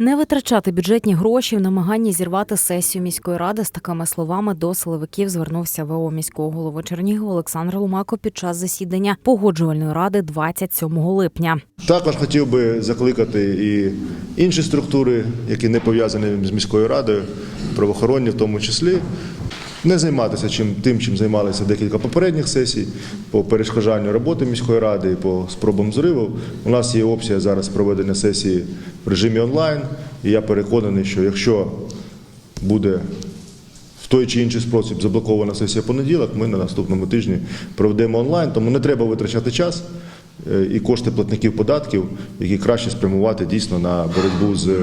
Не витрачати бюджетні гроші в намаганні зірвати сесію міської ради з такими словами до силовиків звернувся ВО міського голови Чернігова Олександр Лумако під час засідання погоджувальної ради 27 липня. Також хотів би закликати і інші структури, які не пов'язані з міською радою, правоохоронні в тому числі, не займатися чим, тим, чим займалися декілька попередніх сесій по перешкоджанню роботи міської ради, по спробам зриву. У нас є опція зараз проведення сесії в режимі онлайн, і я переконаний, що якщо буде в той чи інший спосіб заблокована сесія понеділок, ми на наступному тижні проведемо онлайн, тому не треба витрачати час е, і кошти платників податків, які краще спрямувати дійсно на боротьбу з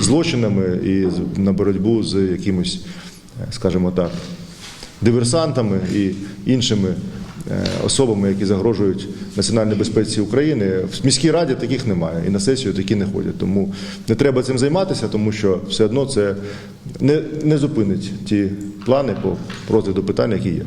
злочинами і на боротьбу з якимось, е, скажімо так, диверсантами і іншими е, особами, які загрожують національній безпеці України. В міській раді таких немає, і на сесію такі не ходять. Тому не треба цим займатися, тому що все одно це не, не зупинить ті плани по розгляду питань, які є.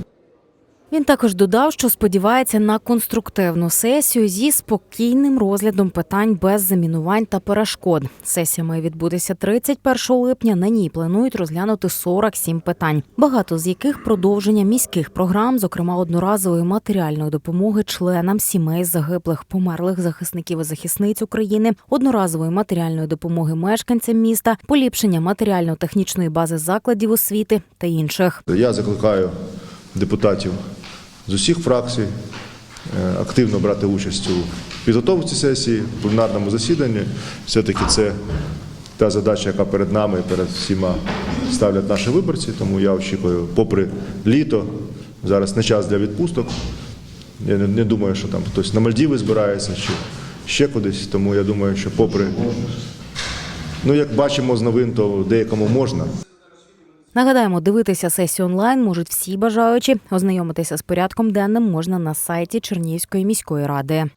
Він також додав, що сподівається на конструктивну сесію зі спокійним розглядом питань без замінувань та перешкод. Сесія має відбутися 31 липня. На ній планують розглянути 47 питань, багато з яких продовження міських програм, зокрема одноразової матеріальної допомоги членам сімей загиблих, померлих захисників і захисниць України, одноразової матеріальної допомоги мешканцям міста, поліпшення матеріально-технічної бази закладів освіти та інших. Я закликаю депутатів з усіх фракцій е, активно брати участь у підготовці сесії, пленарному засіданні. Все-таки це та задача, яка перед нами і перед всіма ставлять наші виборці. Тому я очікую, попри літо, зараз не час для відпусток. Я не думаю, що там хтось на Мальдіви збирається чи ще кудись. Тому я думаю, що попри, ну як бачимо з новин, то деякому можна. Нагадаємо, дивитися сесію онлайн можуть всі бажаючі. Ознайомитися з порядком денним можна на сайті Чернігівської міської ради.